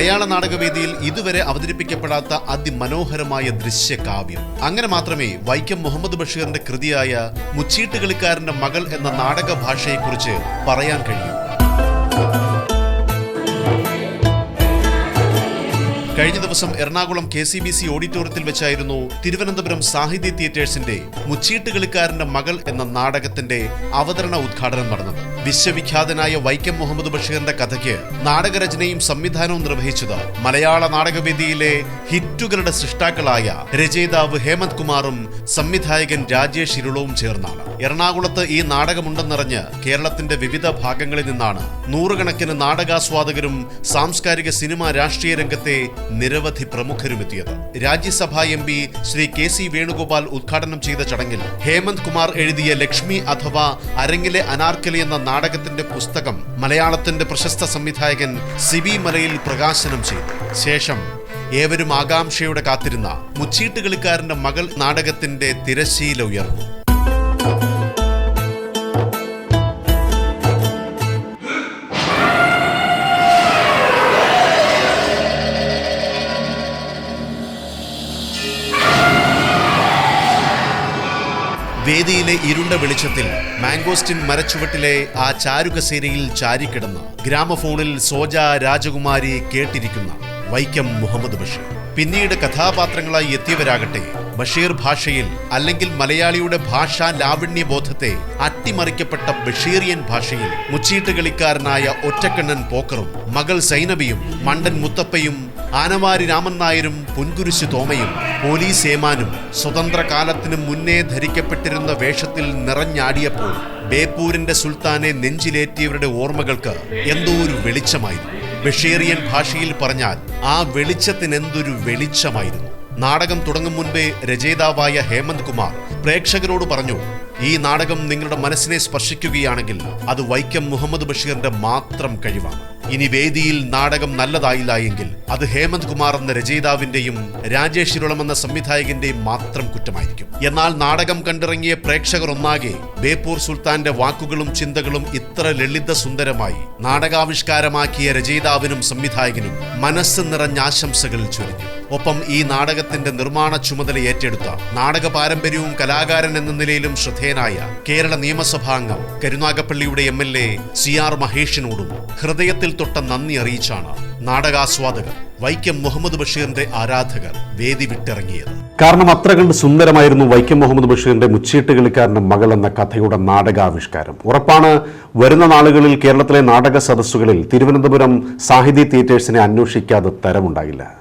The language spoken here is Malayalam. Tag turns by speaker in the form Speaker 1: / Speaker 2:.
Speaker 1: മലയാള നാടകവേദിയിൽ ഇതുവരെ അവതരിപ്പിക്കപ്പെടാത്ത അതിമനോഹരമായ ദൃശ്യകാവ്യം. അങ്ങനെ മാത്രമേ വൈക്കം മുഹമ്മദ് ബഷീറിന്റെ കൃതിയായ മുച്ചീട്ടുകളിക്കാരന്റെ മകൾ എന്ന നാടക ഭാഷയെക്കുറിച്ച് പറയാൻ കഴിയൂ. കഴിഞ്ഞ ദിവസം Ernakulam K C B C ഓഡിറ്റോറിയത്തിൽ വെച്ചായിരുന്നു തിരുവനന്തപുരം സാഹിത്യ തിയേറ്റേഴ്സിന്റെ മുച്ചീട്ടുകളിക്കാരന്റെ മകൾ എന്ന നാടകത്തിന്റെ അവതരണ ഉദ്ഘാടനം നടന്നത്. വിശ്വവിഖ്യാതനായ വൈക്കം മുഹമ്മദ് ബഷീറിന്റെ കഥയ്ക്ക് നാടകരചനയും സംവിധാനവും നിർവഹിച്ചത് മലയാള നാടകവേദിയിലെ ഹിറ്റുകളുടെ സൃഷ്ടാക്കളായ രചയിതാവ് ഹേമന്ത് കുമാറും സംവിധായകൻ രാജേഷ് ഇരുളവും ചേർന്നാണ്. എറണാകുളത്ത് ഈ നാടകമുണ്ടെന്നറിഞ്ഞ് കേരളത്തിന്റെ വിവിധ ഭാഗങ്ങളിൽ നിന്നാണ് നൂറുകണക്കിന് നാടകാസ്വാദകരും സാംസ്കാരിക സിനിമ രാഷ്ട്രീയ രംഗത്തെ നിരവധി പ്രമുഖരും എത്തിയത് Rajya Sabha M P Shri K C Venugopal ഉദ്ഘാടനം ചെയ്ത ചടങ്ങിൽ ഹേമന്ത് കുമാർ എഴുതിയ ലക്ഷ്മി അഥവാ അരങ്ങിലെ അനാർക്കലി എന്ന നാടകത്തിന്റെ പുസ്തകം മലയാളത്തിന്റെ പ്രശസ്ത സംവിധായകൻ സിബി മലയിൽ പ്രകാശനം ചെയ്തു. ശേഷം ഏവരും ആകാംക്ഷയോടെ കാത്തിരുന്ന മുച്ചീട്ട് കളിക്കാരന്റെ മകൾ നാടകത്തിന്റെ തിരശീല ഉയർന്നു. വേദിയിലെ ഇരുണ്ട വെളിച്ചത്തിൽ മാംഗോസ്റ്റിൻ മരച്ചുവട്ടിലെ ആ ചാരുകസേരയിൽ ചാരിക്കിടന്ന് ഗ്രാമഫോണിൽ സോജ രാജകുമാരി കേട്ടിരിക്കുന്ന വൈക്കം മുഹമ്മദ് ബഷീർ. പിന്നീട് കഥാപാത്രങ്ങളായി എത്തിയവരാകട്ടെ ബഷീർ ഭാഷയിൽ അല്ലെങ്കിൽ മലയാളിയുടെ ഭാഷാ ലാവണ്യ ബോധത്തെ അട്ടിമറിക്കപ്പെട്ട ബഷീറിയൻ ഭാഷയിൽ മുച്ചീട്ട് കളിക്കാരനായ ഒറ്റക്കണ്ണൻ പോക്കറും മകൾ സൈനബിയും മണ്ടൻ മുത്തപ്പയും ആനവാരി രാമൻ നായരും പുൻകുരിശു തോമയും പോലീസ് ഏമാനും സ്വതന്ത്ര കാലത്തിനു മുന്നേ ധരിക്കപ്പെട്ടിരുന്ന വേഷത്തിൽ നിറഞ്ഞാടിയപ്പോൾ ബേപ്പൂരിന്റെ സുൽത്താനെ നെഞ്ചിലേറ്റിയവരുടെ ഓർമ്മകൾക്ക് എന്തോ ഒരു വെളിച്ചമായിരുന്നു. ബഷീറിയൻ ഭാഷയിൽ പറഞ്ഞാൽ ആ വെളിച്ചത്തിന് എന്തൊരു വെളിച്ചമായിരുന്നു. നാടകം തുടങ്ങും മുൻപേ രചയിതാവായ ഹേമന്ത് കുമാർ പ്രേക്ഷകരോട് പറഞ്ഞു ഈ നാടകം നിങ്ങളുടെ മനസ്സിനെ സ്പർശിക്കുകയാണെങ്കിൽ അത് വൈക്കം മുഹമ്മദ് ബഷീറിന്റെ മാത്രം കഴിവാണ്. ഇനി വേദിയിൽ നാടകം നല്ലതായില്ല എങ്കിൽ അത് ഹേമന്ത് കുമാർ എന്ന രചയിതാവിന്റെയും രാജേഷ് ഇരുളം എന്ന സംവിധായകന്റെയും മാത്രം കുറ്റമായിരിക്കും. എന്നാൽ നാടകം കണ്ടിറങ്ങിയ പ്രേക്ഷകർ ഒന്നാകെ ബേപ്പൂർ സുൽത്താന്റെ വാക്കുകളും ചിന്തകളും ഇത്ര ലളിത സുന്ദരമായി നാടകാവിഷ്കാരമാക്കിയ രചയിതാവിനും സംവിധായകനും മനസ്സ് നിറഞ്ഞ ആശംസകളിൽ ചൊരിഞ്ഞു. ഒപ്പം ഈ നാടകത്തിന്റെ നിർമ്മാണ ചുമതല ഏറ്റെടുത്ത നാടക പാരമ്പര്യവും കലാകാരൻ എന്ന നിലയിലും ശ്രദ്ധേയനായ കേരള നിയമസഭാംഗം കരുനാഗപ്പള്ളിയുടെ M L A C R മഹേഷിനോടും ഹൃദയത്തിൽ തൊട്ട നന്ദി അറിയിച്ചാണ് നാടകാസ്വാദകർ വൈക്കം മുഹമ്മദ് ബഷീറിന്റെ ആരാധകർ വേദി വിട്ടിറങ്ങിയത്.
Speaker 2: കാരണം അത്ര കണ്ട് സുന്ദരമായിരുന്നു വൈക്കം മുഹമ്മദ് ബഷീറിന്റെ മുച്ചീട്ട് കളിക്കാരന്റെ മകൾ എന്ന കഥയുടെ നാടകാവിഷ്കാരം. ഉറപ്പാണ് വരുന്ന നാളുകളിൽ കേരളത്തിലെ നാടക സദസ്സുകളിൽ തിരുവനന്തപുരം സാഹിതി തിയേറ്റേഴ്സിനെ അന്വേഷിക്കാതെ തരമുണ്ടാകില്ല.